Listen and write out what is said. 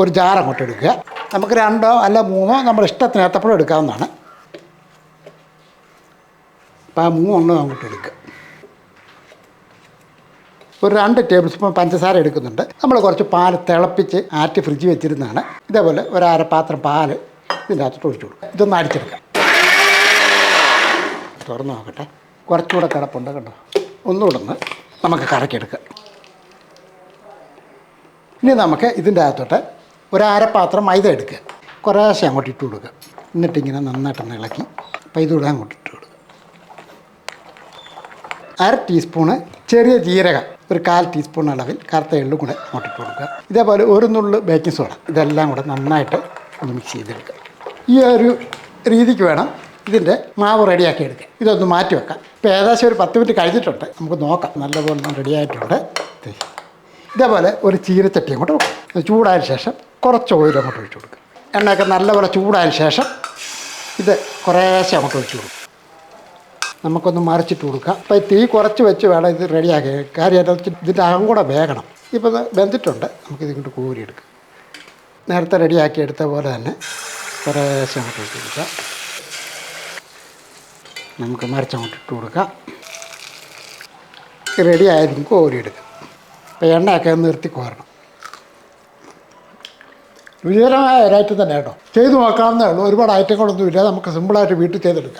ഒരു ജാർ അങ്ങോട്ട് എടുക്കുക. നമുക്ക് രണ്ടോ അല്ല മൂന്നോ നമ്മുടെ ഇഷ്ടത്തിന് ഏത്തപ്പഴം എടുക്കാവുന്നതാണ്. അപ്പോൾ ആ മൂന്നെണ്ണം അങ്ങോട്ട് എടുക്കുക. ഒരു രണ്ട് ടേബിൾ സ്പൂൺ പഞ്ചസാര എടുക്കുന്നുണ്ട്. നമ്മൾ കുറച്ച് പാൽ തിളപ്പിച്ച് ആറ്റി ഫ്രിഡ്ജ് വെച്ചിരുന്നതാണ്. ഇതേപോലെ ഒരു അരപാത്രം പാൽ ഇതിന്റെ അകത്തോട്ട് ഒഴിച്ചു കൊടുക്കുക. ഇതൊന്ന് അടിച്ചെടുക്കാം തുറന്ന് നോക്കട്ടെ. കുറച്ചുകൂടെ കിടപ്പുണ്ട് കണ്ടോ ഒന്നുകൂടെ ഒന്ന് നമുക്ക് കറക്കിയെടുക്കാം. ഇനി നമുക്ക് ഇതിന്റെ അകത്തോട്ട് ഒരു അരപ്പാത്രം മൈദ എടുക്കുക. കുറേശ്ശെ അങ്ങോട്ട് ഇട്ട് കൊടുക്കുക. എന്നിട്ടിങ്ങനെ നന്നായിട്ടൊന്ന് ഇളക്കി ഇതുകൂടെ അങ്ങോട്ട് ഇട്ട് കൊടുക്കുക. അര ടീസ്പൂണ് ചെറിയ ജീരകം ഒരു കാൽ ടീസ്പൂൺ അളവിൽ കറുത്ത എള്ളും കൂടെ അങ്ങോട്ട് ഇട്ട് കൊടുക്കുക. ഇതേപോലെ ഒരു നുള്ള് ബേക്കിംഗ് സോഡ ഇതെല്ലാം കൂടെ നന്നായിട്ട് ഒന്ന് മിക്സ് ചെയ്തെടുക്കുക. ഈ ഒരു രീതിക്ക് വേണം ഇതിന്റെ മാവ് റെഡിയാക്കി എടുക്കുക ഇതൊന്ന് മാറ്റി വെക്കാം. ഇപ്പോൾ ഏകദേശം ഒരു പത്ത് മിനിറ്റ് കഴിഞ്ഞിട്ടുണ്ട്. നമുക്ക് നോക്കാം. നല്ലപോലെ റെഡിയായിട്ടുണ്ട് ഇതേപോലെ ഒരു ചീരച്ചട്ടി അങ്ങോട്ട് വെക്കാം. ചൂടായ ശേഷം കുറച്ച് ഓയിൽ അങ്ങോട്ട് ഒഴിച്ചു കൊടുക്കുക. എണ്ണയൊക്കെ നല്ലപോലെ ചൂടായതിന് ശേഷം ഇത് കുറേശ്ശെ അങ്ങോട്ട് ഒഴിച്ചു കൊടുക്കും നമുക്കൊന്ന് മറിച്ചിട്ട് കൊടുക്കാം അപ്പോൾ തീ കുറച്ച് വെച്ച് വേണം ഇത് റെഡിയാക്കി. കാര്യം ഇതിന്റെ അകം കൂടെ വേഗണം ഇപ്പോൾ ഇത് വെന്തിട്ടുണ്ട്. നമുക്കിത് ഇങ്ങോട്ട് കോരിയെടുക്കാം നേരത്തെ റെഡിയാക്കി എടുത്ത പോലെ തന്നെ കുറേശ്ശെ അങ്ങോട്ട് ഇട്ട് കൊടുക്കാം. നമുക്ക് മറിച്ചങ്ങോട്ട് ഇട്ട് കൊടുക്കാം. റെഡി ആയതും കോരിയെടുക്കാം അപ്പോൾ എണ്ണയൊക്കെ നിർത്തി കോരണം. രുചികരമായ ഒരു ഐറ്റം തന്നെ കേട്ടോ. ചെയ്തു നോക്കാവുന്നേ ഉള്ളൂ. ഒരുപാട് ഐറ്റങ്ങളൊന്നും ഇല്ല നമുക്ക് സിമ്പിളായിട്ട് വീട്ടിൽ ചെയ്തെടുക്കാം.